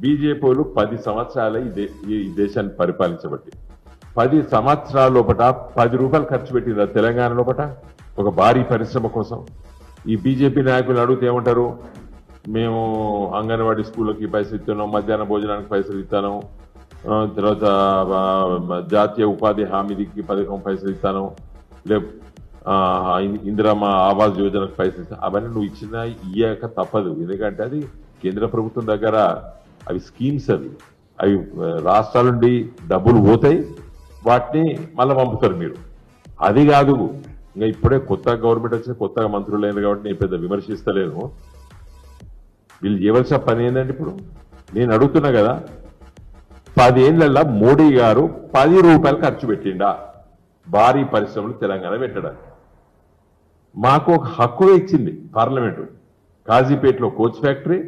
బీజేపీలు పది సంవత్సరాల ఈ దే- ఈ దేశాన్ని పరిపాలించబట్టి. పది సంవత్సరాల లోపట పది రూపాయలు ఖర్చు పెట్టిందా తెలంగాణ లోపట? ఒక భారీ పరిశ్రమ కోసం. ఈ బీజేపీ నాయకులు అడిగితే ఏమంటారు? మేము అంగన్వాడీ స్కూళ్ళకి పైసలు ఇస్తున్నాం మధ్యాహ్న భోజనానికి పైసలు ఇస్తాను తర్వాత జాతీయ ఉపాధి హామీకి పథకం పైసలు ఇస్తాను లే ఇందిరామ ఆవాస్ యోజనకు పైసలు ఇస్తాను అవన్నీ నువ్వు ఇచ్చిన ఇయ్యాక తప్పదు. ఎందుకంటే అది కేంద్ర ప్రభుత్వం దగ్గర అవి స్కీమ్స్ అవి. అవి రాష్ట్రాల నుండి డబ్బులు పోతాయి వాటిని మళ్ళీ పంపుతారు మీరు. అది కాదు ఇంకా ఇప్పుడే కొత్త గవర్నమెంట్ వచ్చి కొత్తగా మంత్రులు అయినారు కాబట్టి నేను పెద్ద విమర్శిస్తలేను వీళ్ళు చేయవలసిన పని ఏంటంటే ఇప్పుడు నేను అడుగుతున్నా కదా పదేళ్ళలో మోడీ గారు పది రూపాయలు ఖర్చు పెట్టిండా? భారీ పరిశ్రమలు తెలంగాణ పెట్టడానికి. మాకు ఒక హక్కు ఇచ్చింది పార్లమెంటు. కాజీపేటలో coach factory